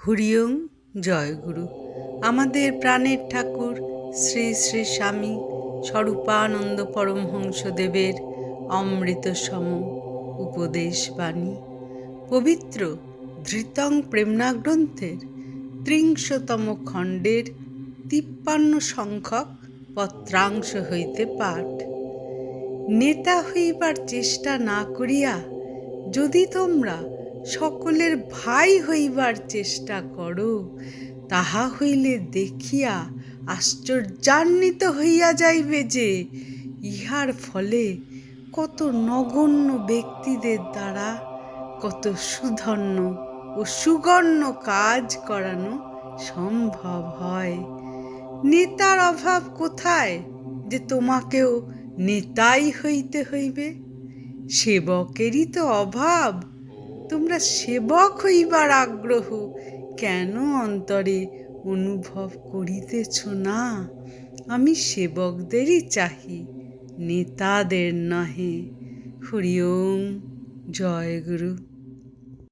হরিওম জয়গুরু আমাদের প্রাণের ঠাকুর শ্রী শ্রী স্বামী স্বরূপানন্দ পরমহংসদেবের অমৃতসম উপদেশ বাণী। পবিত্র ধৃতং প্রেমনা গ্রন্থের ত্রিংশতম খণ্ডের তিপ্পান্ন সংখ্যক পত্রাংশ হইতে পাঠ। নেতা হইবার চেষ্টা না করিয়া যদি তোমরা সকলের ভাই হইবার চেষ্টা করো, তাহা হইলে দেখিয়া আশ্চর্যান্বিত হইয়া যাইবে যে, ইহার ফলে কত নগণ্য ব্যক্তিদের দ্বারা কত সুধন্য ও সুগণ্য কাজ করানো সম্ভব হয়। নেতার অভাব কোথায় যে তোমাকেও নেতাই হইতে হইবে? সেবকেরই তো অভাব। তোমরা সেবক হইবার আগ্রহ কেন অন্তরে অনুভব করিতেছ না? আমি সেবকদেরই চাহি, নেতাদের নহে। হরি ওম, জয় গুরু।